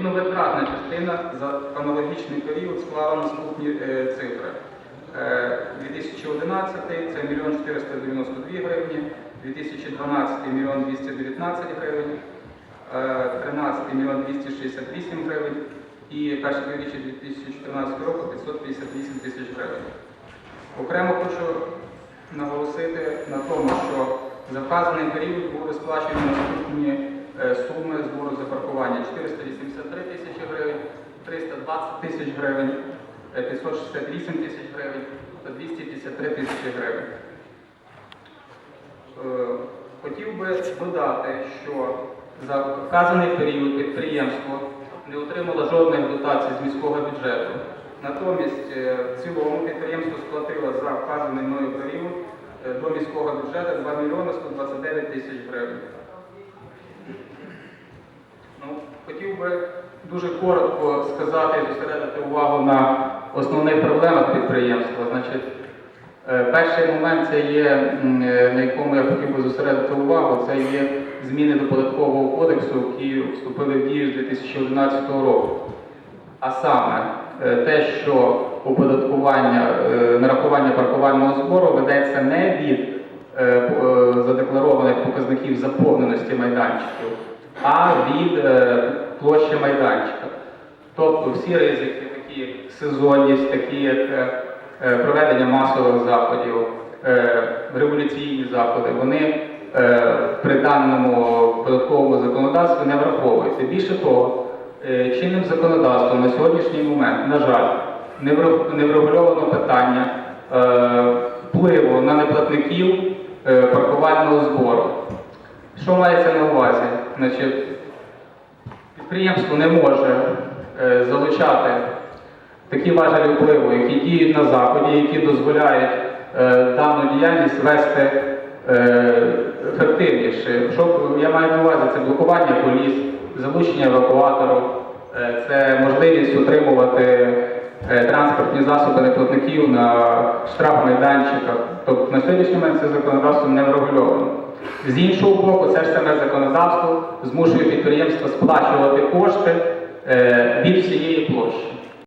Відповідно, частина за аналогічний період склала наступні е, цифри. Е, 2011 це 1 492 гривні, 2012 1 мільйон 219 гривень, е, 13 мільйон 268 гривень і перше півріччя 2014 року 558 тисяч гривень. Окремо хочу наголосити на тому, що за вказаний період були сплачені наступні е, суми паркування 483 тисячі гривень, 320 тисяч гривень, е, 568 тисяч гривень та 253 тисячі гривень. Е, Хотів би додати, що за вказаний період підприємство не отримало жодних дотацій з міського бюджету. Натомість е, в цілому підприємство сплатило за вказаний мною період е, до міського бюджету 2 мільйони 129 тисяч гривень. Ну, хотів би дуже коротко сказати і зосередити увагу на основних проблемах підприємства. Значить, е, перший момент це є, е, на якому я хотів би зосередити увагу, це є зміни до податкового кодексу, які вступили в дію з 2011 року. А саме е, те, що оподаткування нарахування паркувального збору ведеться не від задекларованих показників заповненості майданчиків, а від площі майданчика. Тобто всі ризики, такі як сезонність, такі як е, е, проведення масових заходів, е, революційні заходи, вони при даному податковому законодавстві не враховуються. Більше того, чинним законодавством на сьогоднішній момент, на жаль, не врегульовано питання впливу на неплатників паркувального збору. Що мається на увазі? Значить, підприємство не може е, залучати такі важелі впливу, які діють на заході, які дозволяють е, дану діяльність вести е, ефективніше. Що я маю на увазі, це блокування коліс, залучення евакуатору, це можливість утримувати транспортні засоби неплатників на штрафмайданчиках. Тобто на сьогоднішній момент це законодавством не врегульовано. З іншого боку, це ж саме законодавство змушує підприємства сплачувати кошти е, від всієї площі.